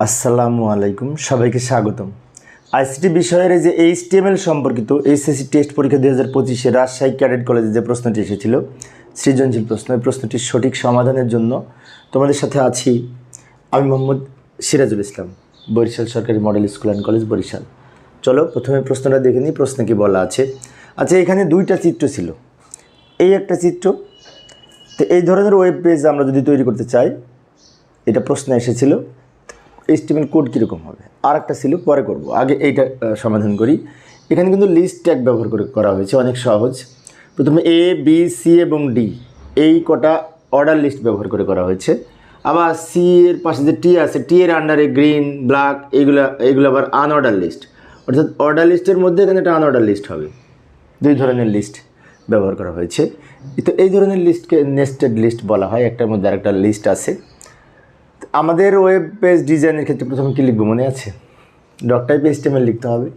আসসালামু আলাইকুম, সবাইকে স্বাগতম। আইসিটি বিষয়ের যে এইচটিএমএল সম্পর্কিত এইচএসসি টেস্ট পরীক্ষা দুই হাজার পঁচিশে রাজশাহী ক্যাডেট কলেজে যে প্রশ্নটি এসেছিল, সৃজনশীল প্রশ্ন, এই প্রশ্নটির সঠিক সমাধানের জন্য তোমাদের সাথে আছি আমি মোহাম্মদ সিরাজুল ইসলাম, বরিশাল সরকারি model school and college Barisal. চলো প্রথমে প্রশ্নটা দেখে নিই, প্রশ্নে কি বলা আছে। আচ্ছা এখানে দুইটা চিত্র ছিল। এই একটা চিত্র, তো এই ধরনের ওয়েব পেজ আমরা যদি তৈরি করতে চাই, এটা প্রশ্ন এসেছিল। এইচটিএমএল কোড কীরকম হবে? আর একটা ছিল পরে করব। আগে এইটা সমাধান করি। এখানে কিন্তু লিস্ট ট্যাগ ব্যবহার করে করা হয়েছে, অনেক সহজ। প্রথমে এ বি সি এবং ডি এই কটা অর্ডার লিস্ট ব্যবহার করে করা হয়েছে। আবার সি এর পাশে যে টি আছে টি এর আন্ডারে গ্রিন ব্ল্যাক এইগুলো এইগুলো আবার আনঅর্ডার লিস্ট অর্থাৎ অর্ডার লিস্টের মধ্যে এখানে একটা আনঅর্ডার লিস্ট হবে। দুই ধরনের লিস্ট ব্যবহার করা হয়েছে। তো এই ধরনের লিস্টকে নেস্টেড লিস্ট বলা হয়। একটার মধ্যে আরেকটা লিস্ট আছে। আমাদের ওয়েব পেজ ডিজাইনের ক্ষেত্রে প্রথমে কী লিখব মনে আছে? ডক টাইপ এস্টিমেল লিখতে হবে।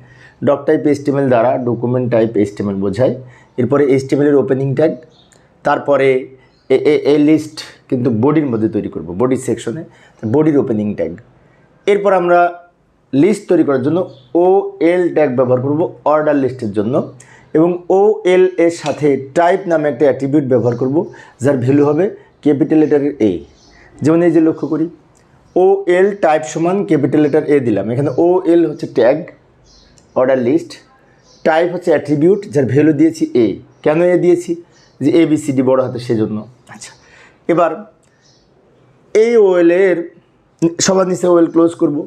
ডক টাইপ এস্টিমেল দ্বারা ডকুমেন্ট টাইপ এস্টিমেল বোঝায়। এরপরে এস্টিমেলের ওপেনিং ট্যাগ তারপরে এ- লিস্ট কিন্তু বডির মধ্যে তৈরি করব বডি সেকশনে বডির ওপেনিং ট্যাগ এরপর আমরা লিস্ট তৈরি করার জন্য ও এল ট্যাগ ব্যবহার করব অর্ডার লিস্টের জন্য এবং ও এল এর সাথে টাইপ নামে একটা অ্যাট্রিবিউট ব্যবহার করব, যার ভ্যালু হবে ক্যাপিটাল লেটারের এ যেমন এই যে লক্ষ্য করি। ও এল টাইপ সমান ক্যাপিটাল লেটার এ দিলাম। এখানে ও এল হচ্ছে ট্যাগ অর্ডার লিস্ট টাইপ হচ্ছে অ্যাট্রিবিউট যার ভ্যালু দিয়েছি এ কেন এ দিয়েছি? যে এ বি সি ডি বড় হাতে সেজন্য। আচ্ছা এবার এই ওয়েলের সবার নিচে ওয়েল ক্লোজ করব।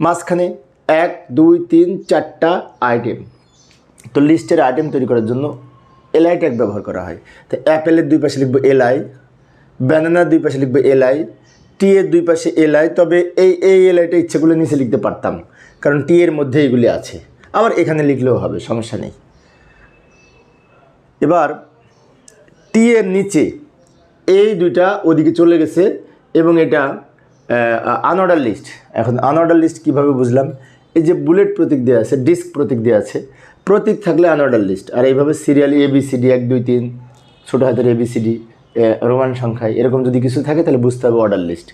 মাঝখানে এক, দুই, তিন, চারটা আইটেম তো লিস্টের আইটেম তৈরি করার জন্য এলআই ট্যাগ ব্যবহার করা হয়। তো অ্যাপেলের দুই পাশে লিখব এলআই ব্যানানার দুই পাশে লিখব এলআই টি এর দুই পাশে এল এলআই তবে এই এই এল এলআইটা ইচ্ছেগুলো নিচে লিখতে পারতাম। কারণ টি এর মধ্যে এগুলি আছে। আবার এখানে লিখলেও হবে, সমস্যা নেই। এবার টি এর নিচে এই দুইটা ওদিকে চলে গেছে এবং এটা আনঅর্ডার লিস্ট এখন আনঅর্ডার লিস্ট কীভাবে বুঝলাম? এই যে বুলেট প্রতীক দেওয়া আছে ডিস্ক প্রতীক দেওয়া আছে, প্রতীক থাকলে আনঅর্ডার লিস্ট আর এইভাবে সিরিয়ালি এবিসিডি এক, দুই, তিন, ছোটো হাতের এবিসিডি রোমান সংখ্যায় এরকম যদি কিছু থাকে, তাহলে বুঝতে হবে অর্ডার লিস্ট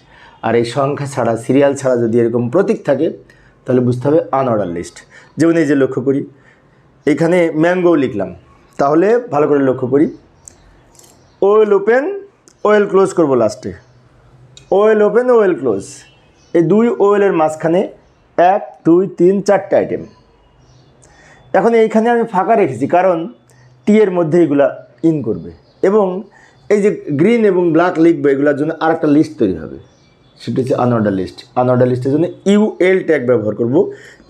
আর এই সংখ্যা ছাড়া সিরিয়াল ছাড়া যদি এরকম প্রতীক থাকে, তাহলে বুঝতে হবে আনঅর্ডার লিস্ট যেমন এই যে লক্ষ্য করি, এখানে ম্যাঙ্গো লিখলাম। তাহলে ভালো করে লক্ষ্য করি। ওয়েল ওপেন ওয়েল ক্লোজ করব লাস্টে ওয়েল ওপেন ওয়েল ক্লোজ এই দুই ওয়েলের মাঝখানে এক, দুই, তিন, চারটে আইটেম এখন এইখানে আমি ফাঁকা রেখেছি, কারণ টি এর মধ্যে এগুলা ইন করবে। এবং এই যে গ্রিন এবং ব্ল্যাক লিখবে, এগুলোর জন্য আরেকটা লিস্ট তৈরি হবে। সেটা হচ্ছে আনঅর্ডার লিস্ট আনঅর্ডার লিস্টের জন্য ইউএল ট্যাগ ব্যবহার করব।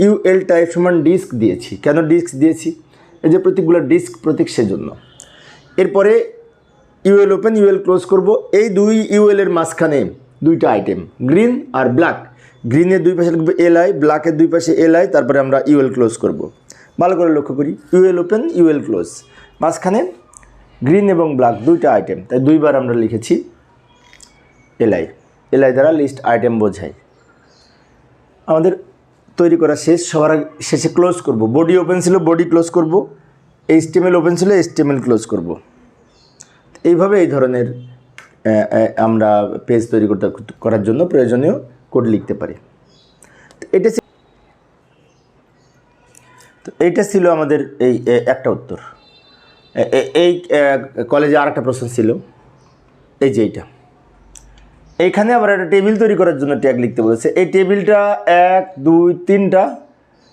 ইউএল টাইপ সমান ডিস্ক দিয়েছি। কেন ডিস্ক দিয়েছি? এই যে প্রতীকগুলো ডিস্ক প্রতীক সেজন্য। এরপরে ইউএল ওপেন ইউএল ক্লোজ করব। এই দুই ইউএল এর মাঝখানে দুইটা আইটেম গ্রিন আর ব্ল্যাক গ্রিনের দুই পাশে লিখব এল আই ব্ল্যাকের দুই পাশে এল আই তারপরে আমরা ইউএল ক্লোজ করব। ভালো করে লক্ষ্য করি। ইউএল ওপেন ইউএল ক্লোজ মাঝখানে গ্রিন এবং ব্ল্যাক দুইটা আইটেম। তাই দুইবার আমরা লিখেছি এলআই। এলআই দ্বারা লিস্ট আইটেম বোঝায় আমাদের তৈরি করা শেষ, সবার শেষে ক্লোজ করব। বডি ওপেন ছিল বডি ক্লোজ করব। এইচটিএমএল ওপেন ছিল এইচটিএমএল ক্লোজ করব। এইভাবে এই ধরনের আমরা পেজ তৈরি করতে, করার জন্য প্রয়োজনীয় কোড লিখতে পারি। এটা তো এইটা ছিল আমাদের এই একটা উত্তর। এই কলেজে আর একটা প্রশ্ন ছিল। এই যে এইটা। এইখানে আবার একটা টেবিল তৈরি করার জন্য ট্যাগ লিখতে বলেছে। এই টেবিলটা এক, দুই, তিনটা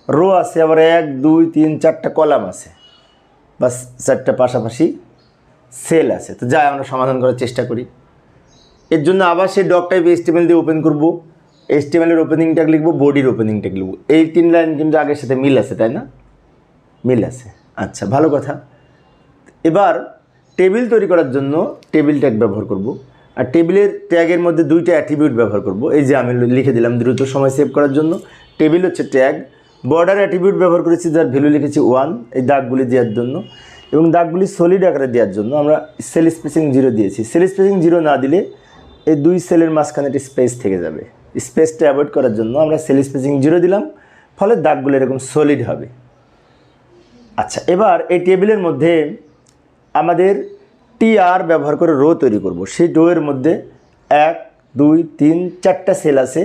রো আছে, আবার এক, দুই, তিন, চারটা কলাম আছে। বা চারটা পাশাপাশি সেল আছে। তো যাই, আমরা সমাধান করার চেষ্টা করি। এর জন্য আবার সেই ডক টাইপ এস্টিমেল দিয়ে ওপেন করব। এস্টিমেলের ওপেনিং ট্যাগ লিখব, বডির ওপেনিং ট্যাগ লিখব। এই তিন লাইন কিন্তু আগের সাথে মিল আছে, তাই না? মিল আছে। আচ্ছা ভালো কথা। এবার টেবিল তৈরি করার জন্য টেবিল ট্যাগ ব্যবহার করব। আর টেবিলের ট্যাগের মধ্যে দুইটা অ্যাট্রিবিউট ব্যবহার করব। এই যে আমি লিখে দিলাম দ্রুত সময় সেভ করার জন্য। টেবিল হচ্ছে ট্যাগ। বর্ডার অ্যাট্রিবিউট ব্যবহার করেছি, যার ভ্যালু লিখেছি ওয়ান, এই দাগগুলি দেওয়ার জন্য। এবং দাগগুলি সলিড আকারে দেওয়ার জন্য আমরা সেল স্পেসিং জিরো দিয়েছি। সেল স্পেসিং জিরো না দিলে এই দুই সেলের মাঝখানে একটি স্পেস থেকে যাবে। স্পেসটা অ্যাভয়েড করার জন্য আমরা সেল স্পেসিং জিরো দিলাম, ফলে দাগগুলো এরকম সলিড হবে। আচ্ছা এবার এই টেবিলের মধ্যে আমাদের টি আর ব্যবহার করে রো তৈরি করব। সেই রো এর মধ্যে এক, দুই, তিন, চারটা সেল আছে।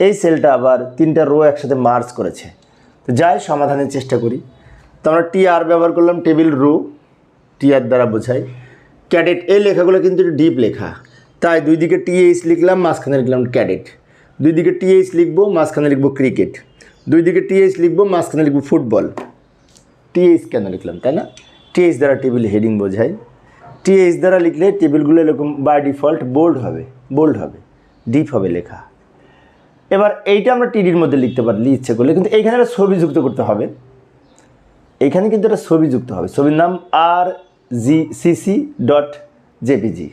এই সেলটা আবার তিনটা রো একসাথে মার্চ করেছে। তো যাই, সমাধানের চেষ্টা করি। তো আমরা টি আর ব্যবহার করলাম টেবিল রো টি আর দ্বারা বোঝাই। ক্যাডেট, এই লেখাগুলো কিন্তু ডিপ লেখা। তাই দুই দিকে টিএইচ লিখলাম, মাঝখানে লিখলাম ক্যাডেট। দুই দিকে টিএইচ লিখব, মাঝখানে লিখব ক্রিকেট। দুই দিকে টিএইচ লিখব, মাঝখানে লিখব ফুটবল। টিএইচ কেন লিখলাম, তাই না? টিএইচ দ্বারা টেবিল হেডিং বোঝায়। টিএইচ দ্বারা লিখলে টেবিলগুলো এরকম বাই ডিফল্ট বোল্ড হবে বোল্ড হবে ডিপ হবে লেখা। এবার এইটা আমরা টিডির মধ্যে লিখতে পারি ইচ্ছে করলে। কিন্তু এইখানে একটা ছবি যুক্ত করতে হবে। এইখানে কিন্তু একটা ছবি যুক্ত হবে। ছবির নাম আর G CC dot JPG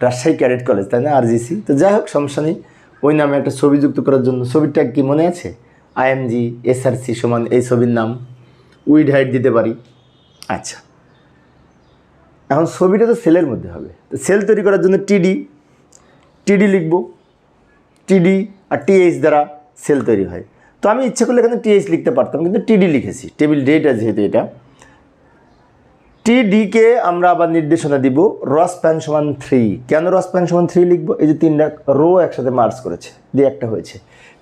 Rajshahi cadet college তাই না? আর জিসি তো যাই হোক, সমস্যা নেই। ওই নামে একটা ছবি যুক্ত করার জন্য। ছবিটা কি মনে আছে? আইএমজি এসআরসি সমান এই ছবির নাম। উইড হাইট দিতে পারি। আচ্ছা। এখন ছবিটা তো সেলের মধ্যে হবে। তো সেল তৈরি করার জন্য টিডি টিডি লিখব। টিডি আর টিএইচ দ্বারা সেল তৈরি হয়। তো আমি ইচ্ছে করলে এখানে টিএইচ লিখতে পারতাম, কিন্তু টিডি লিখেছি। টেবিল ডেটা যেহেতু এটা। টিডিকে আমরা আবার নির্দেশনা দিব রস প্যান সমান থ্রি কেন রস প্যান সমান থ্রি লিখব? এই যে তিনটা রো একসাথে মার্চ করেছে, দিয়ে একটা হয়েছে।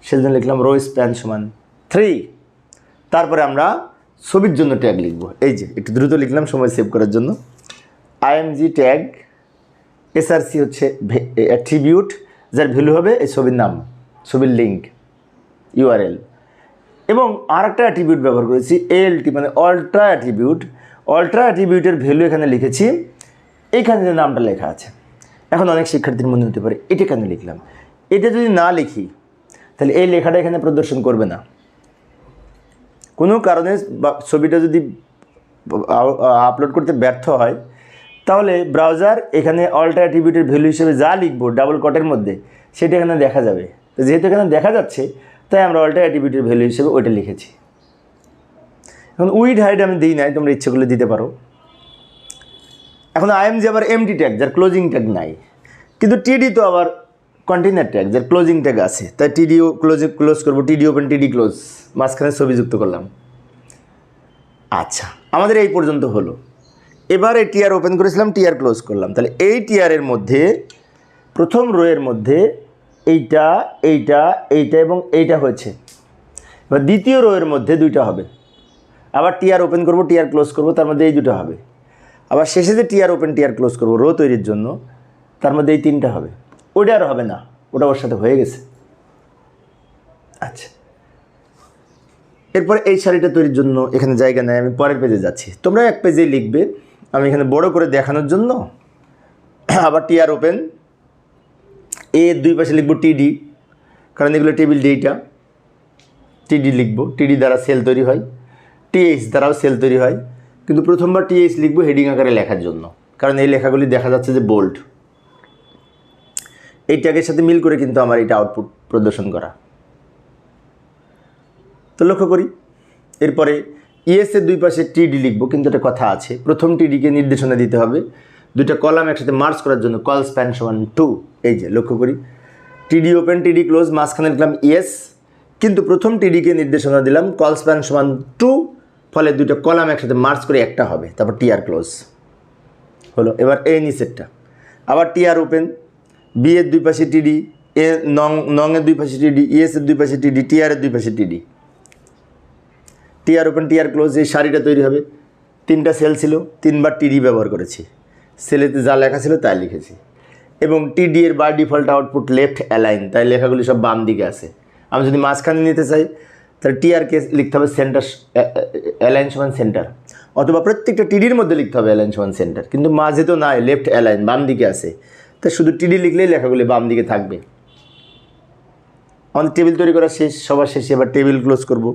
সেজন্য লিখলাম রো স্প্যান সমান থ্রি তারপরে আমরা ছবির জন্য ট্যাগ লিখব। এই যে, একটু দ্রুত লিখলাম, সময় সেভ করার জন্য। আইএমজি ট্যাগ এসআরসি হচ্ছে অ্যাট্রিবিউট যার ভ্যালু হবে এই ছবির নাম, ছবির লিঙ্ক ইউআরএল এবং আর একটা অ্যাট্রিবিউট ব্যবহার করেছি এএলটি মানে অল্ট্রা অ্যাট্রিবিউট অল্ট্রা অ্যাট্রিবিউটের ভ্যালু এখানে লিখেছি এইখানে যে নামটা লেখা আছে। এখন অনেক শিক্ষার্থীর মনে হতে পারে, এটা কেন লিখলাম? এটা যদি না লিখি, তাহলে এই লেখাটা এখানে প্রদর্শন করবে না। কোনো কারণে ছবিটা যদি আপলোড করতে ব্যর্থ হয়, তাহলে ব্রাউজার এখানে অল্টা অ্যাট্রিবিউটের ভ্যালু হিসেবে যা লিখব ডাবল কটের মধ্যে, সেটা এখানে দেখা যাবে। যেহেতু এখানে দেখা যাচ্ছে, তাই আমরা অল্টা অ্যাট্রিবিউটের ভ্যালু হিসেবে ওইটা লিখেছি। এখন উইড হাইড আমি দিই নাই, তোমরা ইচ্ছে করলে দিতে পারো। এখন আইএমজি আবার এমটি ট্যাগ যার ক্লোজিং ট্যাগ নাই। কিন্তু টিডি তো আবার কন্টেনার ট্যাগ যার ক্লোজিং ট্যাগ আছে, তাই টিডিও ক্লোজ ক্লোজ করব টিডি ওপেন টিডি ক্লোজ মাঝখানে ছবি যুক্ত করলাম। আচ্ছা আমাদের এই পর্যন্ত হলো। এবার এই টিআর ওপেন করেছিলাম টিআর ক্লোজ করলাম। তাহলে এই টিআরের মধ্যে, প্রথম রোয়ের মধ্যে এইটা এইটা এইটা এবং এইটা হয়েছে। এবার দ্বিতীয় রোয়ের মধ্যে দুইটা হবে। আবার টিআর ওপেন করব টিআর ক্লোজ করব, তার মধ্যে এই দুটো হবে। আবার শেষে যে টিআর ওপেন টিআর ক্লোজ করব রো তৈরির জন্য, তার মধ্যে এই তিনটা হবে। ওটা আর হবে না। ওটা ওর সাথে হয়ে গেছে। আচ্ছা। এরপর এই শাড়িটা তৈরির জন্য এখানে জায়গা নেয় আমি পরের পেজে যাচ্ছি। তোমরা এক পেজে লিখবে, আমি এখানে বড় করে দেখানোর জন্য। আবার টিআর ওপেন এ দুই পাশে লিখব টিডি কারণ এগুলো টেবিল ডেটা টিডি লিখব। টিডি দ্বারা সেল তৈরি হয়। টিএইচ দ্বারাও সেল তৈরি হয়। কিন্তু প্রথমবার টিএইচ লিখব হেডিং আকারে লেখার জন্য। কারণ এই লেখাগুলি দেখা যাচ্ছে যে বোল্ড এই ট্যাগের সাথে মিল করে কিন্তু আমার এটা আউটপুট প্রদর্শন করা। তো লক্ষ্য করি, এরপরে ইএসের দুই পাশে টিডি লিখব, কিন্তু একটা কথা আছে। প্রথম টিডিকে নির্দেশনা দিতে হবে। দুইটা কলাম একসাথে মার্চ করার জন্য কল স্প্যান সমান টু এই যে, লক্ষ্য করি। টিডি ওপেন টিডি ক্লোজ মাঝখানে লিখলাম ইএস কিন্তু প্রথম টিডিকে নির্দেশনা দিলাম কল স্প্যান সমান টু ফলে দুটো কলাম একসাথে মার্চ করে একটা হবে। তারপর টিআর ক্লোজ হলো, এবার এ নিচেরটা। আবার টিআর ওপেন বি এর দুই পাশে টিডি এ নং নং এর দুই পাশে টিডি ইএস এর দুই পাশে টিডি টিআর এর দুই পাশে টিডি টিআর ওপেন টিআর ক্লোজ এই শাড়িটা তৈরি হবে। তিনটা সেল ছিল, তিনবার টিডি ব্যবহার করেছি। সেলেতে যা লেখা ছিল তাই লিখেছি। এবং টিডি এর বার ডিফল্ট আউটপুট লেফট অ্যালাইন তাই লেখাগুলি সব বাম দিকে আছে। আমি যদি মাঝখানে নিতে চাই, তাহলে টিআরকে লিখতে হবে সেন্টার অ্যালাইন সমান সেন্টার অথবা প্রত্যেকটা টিডির মধ্যে লিখতে হবে অ্যালাইন সমান সেন্টার কিন্তু মাঝে তো নাই লেফট অ্যালাইন বাম দিকে আছে। তাই শুধু টিডি লিখলেই লেখাগুলি বাম দিকে থাকবে। আমাদের টেবিল তৈরি করা শেষ, সবার শেষে এবার টেবিল ক্লোজ করব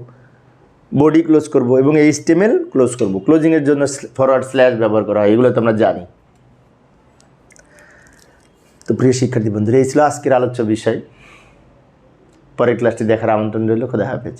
বডি ক্লোজ করব এবং এই স্টেমেল ক্লোজ করব। ক্লোজিংয়ের জন্য ফরওয়ার্ড স্ল্যাশ ব্যবহার করা হয়, এগুলো তো আমরা জানি। তো প্রিয় শিক্ষার্থী বন্ধুরা, এই ছিল আজকের আলোচ্য বিষয়। পরের ক্লাসটি দেখার আমন্ত্রণ রইল, খোদা হাফেজ।